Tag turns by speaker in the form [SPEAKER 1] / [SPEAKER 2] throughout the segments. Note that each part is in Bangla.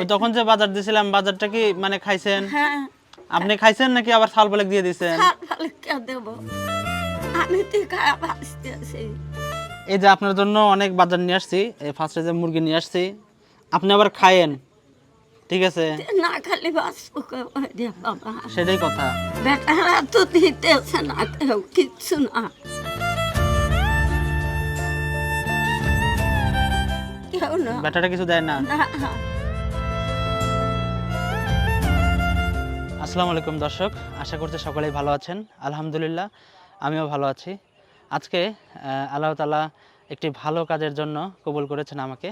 [SPEAKER 1] ওই তখন যে বাজার দিছিলাম বাজারটা কি মানে খাইছেন?
[SPEAKER 2] হ্যাঁ।
[SPEAKER 1] আপনি খাইছেন নাকি আবার সাল বলে দিয়ে দিছেন?
[SPEAKER 2] আমি তো আছি।
[SPEAKER 1] এই যে আপনার জন্য অনেক বাজার নিয়ে আসছি এই ফার্স্টে যে মুরগি নিয়ে আসছি আপনি আবার খায়েন ঠিক আছে?
[SPEAKER 2] না খালি
[SPEAKER 1] সেটাই কথা।
[SPEAKER 2] বেটারা তো দিতেছে না কেউ কিচ্ছু না।
[SPEAKER 1] ব্যাটাটা কিছু দেয় না। আসসালামু আলাইকুম দর্শক, আশা করছি সকলেই ভালো আছেন। আলহামদুলিল্লাহ, আমিও ভালো আছি। আজকে আল্লাহ তালা একটি ভালো কাজের জন্য কবুল করেছেন আমাকে।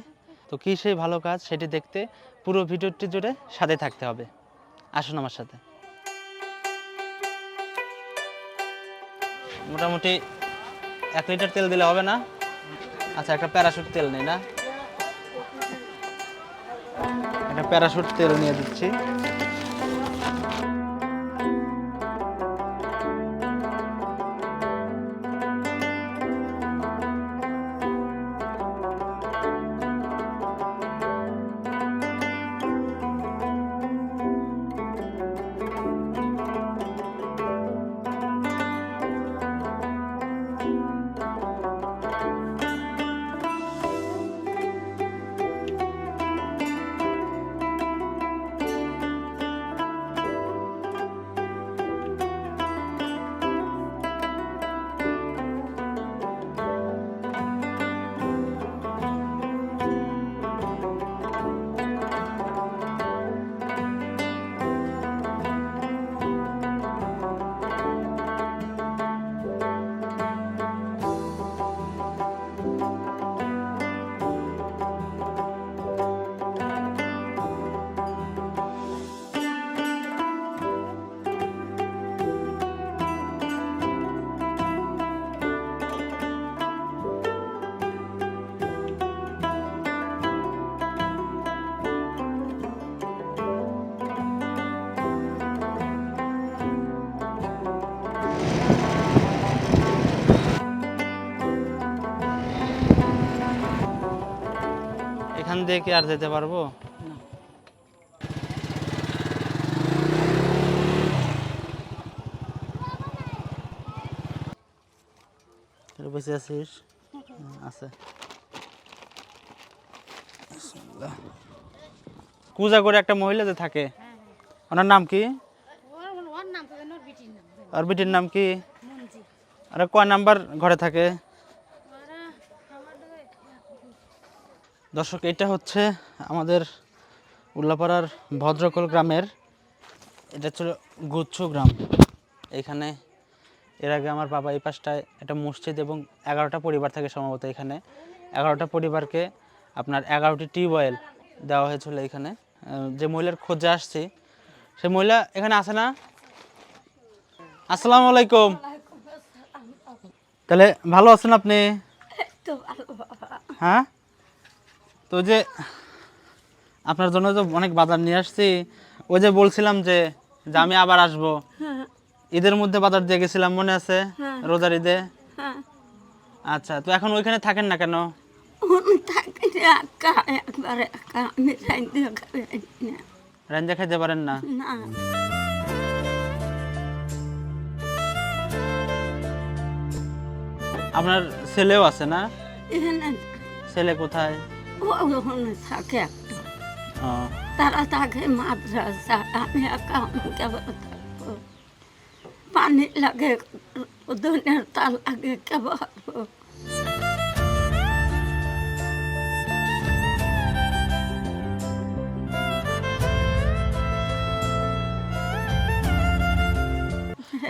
[SPEAKER 1] তো কী সেই ভালো কাজ সেটি দেখতে পুরো ভিডিওটি জুড়ে সাথে থাকতে হবে। আসুন আমার সাথে। মোটামুটি এক লিটার তেল দিলে হবে না? আচ্ছা একটা প্যারাশুট তেল নেই না? একটা প্যারাশুট তেল নিয়ে দিচ্ছি। এখান দিয়ে কি আর যেতে পারব? বসে আছিস আছে কুজা করে একটা মহিলা যে থাকে ওনার নাম কি? আর বিটির নাম কি? আরে কয় নাম্বার ঘরে থাকে? দর্শক এটা হচ্ছে আমাদের উল্লাপাড়ার ভদ্রকল গ্রামের এটা ছিল গুচ্ছ গ্রাম। এখানে এর আগে আমার বাবা এই পাশটায় একটা মসজিদ এবং এগারোটা পরিবার থাকে সম্ভবত এখানে। এগারোটা পরিবারকে আপনার এগারোটি টিউবওয়েল দেওয়া হয়েছিল এখানে। যে মহিলার খোঁজে আসছি সে মহিলা এখানে আছে না? আসসালামু আলাইকুম। তাহলে ভালো আছেন আপনি? হ্যাঁ? তো যে আপনার জন্য তো অনেক বাজার নিয়ে আসছি। ওই যে বলছিলাম যে যে আমি আবার আসব।
[SPEAKER 2] হ্যাঁ।
[SPEAKER 1] ঈদের মধ্যে বাজার দিয়ে গেছিলাম মনে আছে?
[SPEAKER 2] হ্যাঁ।
[SPEAKER 1] রোজার ঈদে?
[SPEAKER 2] হ্যাঁ।
[SPEAKER 1] আচ্ছা তো এখন ওইখানে থাকেন না কেন?
[SPEAKER 2] যে
[SPEAKER 1] রান্না খাইতে পারেন না? আপনার ছেলেও আছে না? ছেলে কোথায়?
[SPEAKER 2] ওখানে থাকে একটা। তারা থাকে মাদ্রাসা আমি একা আমাকে থাকব। পানি লাগে দুনিয়ার তার লাগে কেবল।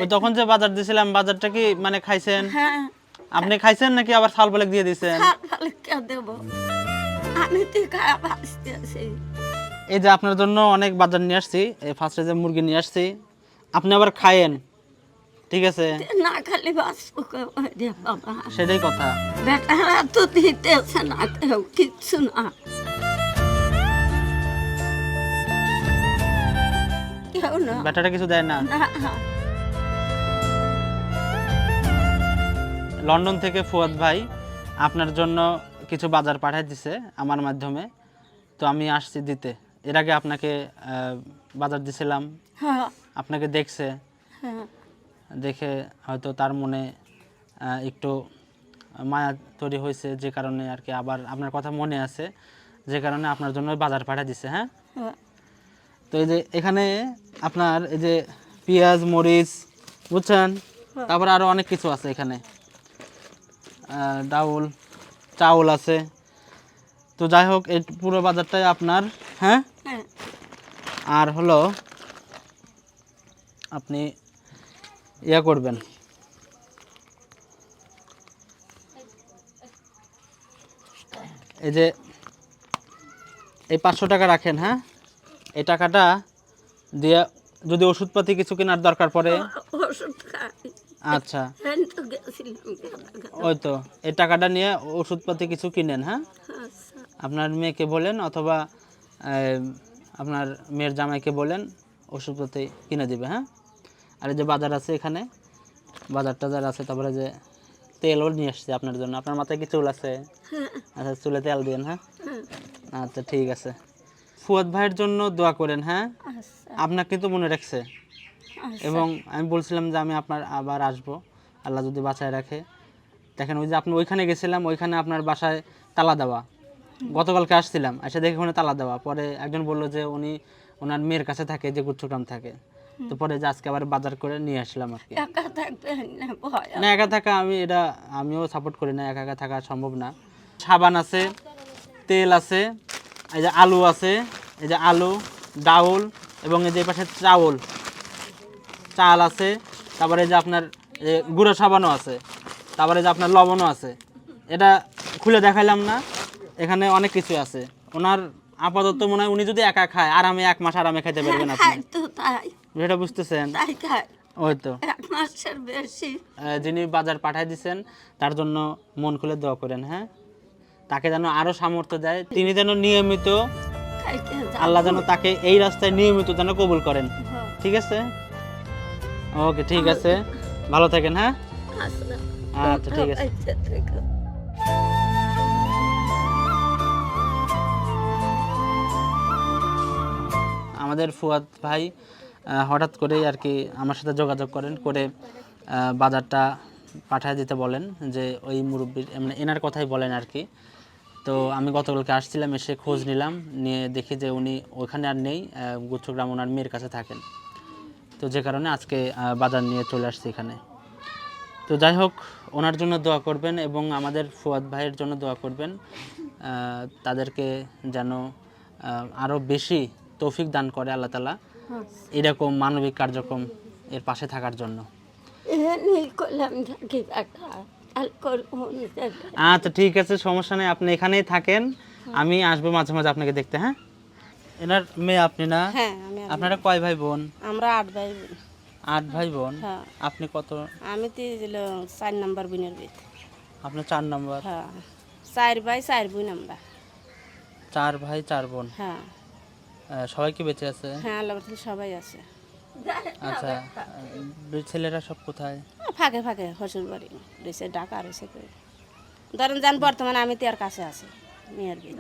[SPEAKER 1] ওই তখন যে বাজার দিছিলাম বাজারটা কি মানে খাইছেন?
[SPEAKER 2] হ্যাঁ।
[SPEAKER 1] আপনি খাইছেন নাকি আবার সাল বলে দিয়ে
[SPEAKER 2] ফালে কে দেব। আমি তো খায় বাঁচতে আছি
[SPEAKER 1] এই যে আপনার জন্য অনেক বাজার নিয়ে আসছি এই ফার্স্টে যে মুরগি নিয়ে আসছি আপনি আবার খায়েন ঠিক আছে?
[SPEAKER 2] না খালি বাঁচবো বাবা?
[SPEAKER 1] সেটাই কথা।
[SPEAKER 2] বেটারা তো দিতেছে না কেউ কিচ্ছু না। কেউ না।
[SPEAKER 1] ব্যাটাটা কিছু দেয় না। লন্ডন থেকে ফুয়াদ ভাই আপনার জন্য কিছু বাজার পাঠিয়ে দিছে আমার মাধ্যমে। তো আমি আসছি দিতে। এর আগে আপনাকে বাজার দিছিলাম।
[SPEAKER 2] হ্যাঁ।
[SPEAKER 1] আপনাকে দেখছে।
[SPEAKER 2] হ্যাঁ।
[SPEAKER 1] দেখে হয়তো তার মনে একটু মায়া তৈরি হয়েছে যে কারণে আর কি আবার আপনার কথা মনে আছে যে কারণে আপনার জন্য বাজার পাঠা দিছে হ্যাঁ?
[SPEAKER 2] হ্যাঁ।
[SPEAKER 1] তো এই যে এখানে আপনার এই যে পেঁয়াজ মরিচ বুঝছেন? তারপরে আরও অনেক কিছু আছে এখানে। ডাউল চাউল আছে। তো যাই হোক এই পুরো বাজারটাই আপনার হ্যাঁ?
[SPEAKER 2] হ্যাঁ।
[SPEAKER 1] আর হলো আপনি ইয়া করবেন। এই যে এই পাঁচশো টাকা রাখেন হ্যাঁ? এই টাকাটা দিয়ে যদি ওষুধপাতি কিছু কেনার দরকার পড়ে।
[SPEAKER 2] ওষুধ
[SPEAKER 1] আচ্ছা। ওই তো এই টাকাটা নিয়ে ওষুধপাতি কিছু কিনেন হ্যাঁ? আপনার মেয়েকে বলেন অথবা আপনার মেয়ের জামাইকে বলেন ওষুধপাতি কিনে দিবে হ্যাঁ? আর এই যে বাজার আছে এখানে বাজার টাজার আছে তারপরে যে তেলও নিয়ে আসছে আপনার জন্য। আপনার মাথায় কি চুল আছে? আচ্ছা চুলে তেল দিন হ্যাঁ? আচ্ছা ঠিক আছে। ফুয়াদ ভাইয়ের জন্য দোয়া করেন হ্যাঁ?
[SPEAKER 2] আচ্ছা।
[SPEAKER 1] আপনাকে তো মনে রাখছে। এবং আমি বলছিলাম যে আমি আপনার আবার আসব। আল্লাহ যদি বাঁচায় রাখে। দেখেন ওই যে আপনি ওইখানে গেছিলাম ওইখানে আপনার বাসায় তালা দেওয়া। গতকালকে আসছিলাম এসে দেখে ওখানে তালা দেওয়া। পরে একজন বলল যে উনি ওনার মেয়ের কাছে থাকে যে গুচ্ছগ্রাম থাকে। তো পরে যে আজকে আবার বাজার করে নিয়ে আসলাম আর কি।
[SPEAKER 2] একা থাকবেন না
[SPEAKER 1] একা থাকা আমি এটা আমিও সাপোর্ট করি না একা একা থাকা সম্ভব না। সাবান আছে তেল আছে এই যে আলু আছে এই যে আলু ডাউল এবং এই যে পাশে চাউল। চাল আছে তারপরে যে আপনার গুঁড়ো সাবানও আছে তারপরে যে আপনার লবণও আছে। এটা খুলে দেখাইলাম না এখানে অনেক কিছু আছে। ওনার আপাতত মনে হয় উনি যদি একা খায় আরামে এক মাস আরামে খেতে পারবেন আপনি। এটা বুঝতেছেন? ওই তো। যিনি বাজার পাঠায় দিচ্ছেন তার জন্য মন খুলে দোয়া করেন হ্যাঁ? তাকে যেন আরও সামর্থ্য দেয় তিনি যেন নিয়মিত আল্লাহ যেন তাকে এই রাস্তায় নিয়মিত যেন কবুল করেন।
[SPEAKER 2] হ্যাঁ,
[SPEAKER 1] ঠিক আছে? ওকে ঠিক আছে। ভালো থাকেন হ্যাঁ?
[SPEAKER 2] আচ্ছা
[SPEAKER 1] ঠিক আছে।
[SPEAKER 2] আচ্ছা,
[SPEAKER 1] আমাদের ফুয়াদ ভাই হঠাৎ করেই আর কি আমার সাথে যোগাযোগ করেন করে বাজারটা পাঠিয়ে দিতে বলেন যে ওই মুরব্বীর মানে এনার কথাই বলেন আর কি। তো আমি গতকালকে আসছিলাম এসে খোঁজ নিলাম নিয়ে দেখি যে উনি ওখানে আর নেই গুচ্ছগ্রাম ওনার মেয়ের কাছে থাকেন। তো যে কারণে আজকে বাজার নিয়ে চলে আসছি এখানে। তো যাই হোক, ওনার জন্য দোয়া করবেন এবং আমাদের ফুয়াদ ভাইয়ের জন্য দোয়া করবেন তাদেরকে যেন আরও বেশি তৌফিক দান করে আল্লাহ তালা এরকম মানবিক কার্যক্রম এর পাশে থাকার জন্য। আচ্ছা ঠিক আছে, সমস্যা নেই। আপনি এখানেই থাকেন, আমি আসব মাঝে মাঝে আপনাকে দেখতে হ্যাঁ? এনার মেয়ে আপনি না?
[SPEAKER 3] হ্যাঁ আমি
[SPEAKER 1] আপনারা কয় ভাই বোন
[SPEAKER 3] আমরা আট ভাই। বোন।
[SPEAKER 1] আট ভাই বোন
[SPEAKER 3] হ্যাঁ।
[SPEAKER 1] আপনি কত?
[SPEAKER 3] আমি তো চার নাম্বার বোনের বিত
[SPEAKER 1] আপনার চার নম্বর?
[SPEAKER 3] হ্যাঁ। চার ভাই চার বোন আমরা।
[SPEAKER 1] চার ভাই চার বোন।
[SPEAKER 3] হ্যাঁ।
[SPEAKER 1] আহ, সবাই কি বেঁচে আছে?
[SPEAKER 3] হ্যাঁ আল্লাহ সবাই আছে।
[SPEAKER 1] আচ্ছা আহ, ছেলেরা সব কোথায়?
[SPEAKER 3] ফাঁকে ফাঁকে হসুর বাড়ি রয়েছে ডাকা রয়েছে কেউ ধরেন যান বর্তমানে আমি তোর কাছে আছি মেয়ের বিত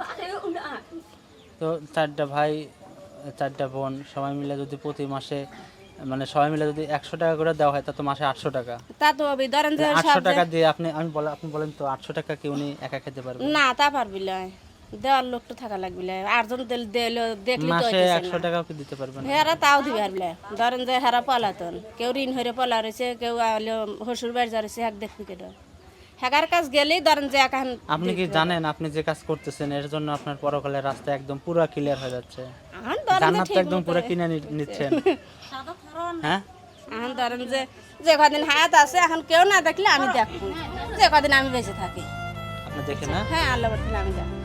[SPEAKER 1] তো চারটা ভাই চারটা বোন সবাই মিলে যদি প্রতি মাসে মানে সবাই মিলে যদি একশো টাকা করে দেওয়া হয় তা তো মাসে আটশো টাকা।
[SPEAKER 3] তা তো হবে ধরেন যে
[SPEAKER 1] আটশো টাকা দিয়ে আপনি আমি বলে আপনি বলেন তো আটশো টাকা কি উনি একা খেতে পারবেন
[SPEAKER 3] না তা পারবি না। দেওয়ার লোক তো থাকা লাগবে আটজন দিল দিল দেখলি তো
[SPEAKER 1] মাসে একশো
[SPEAKER 3] না।
[SPEAKER 1] টাকাও কি দিতে পারবেন
[SPEAKER 3] হেরা তাও দিবে আর বলে। ধরেন যে হেরা পলাতন। কেউ ঋণ হয়ে পলা রয়েছে কেউ হসুর বাড়ি যা রয়েছে এক দেখবি কেটে হেকার কাজ গেলেই ধরেন যে এখন
[SPEAKER 1] আপনি কি জানেন আপনি যে কাজ করতেছেন এর জন্য আপনার পরকালের রাস্তা একদম পুরো ক্লিয়ার হয়ে যাচ্ছে।
[SPEAKER 3] এখন
[SPEAKER 1] জান্নাত তো একদম পুরো কিনে নিচ্ছেন। হ্যাঁ?
[SPEAKER 3] এখন ধরেন যে যে কদিন হায়াত আছে এখন কেউ না দেখলে আমি দেখব। যে কদিন আমি বেঁচে থাকি।
[SPEAKER 1] আপনি দেখেন না?
[SPEAKER 3] হ্যাঁ আল্লাহ আমি দেখব।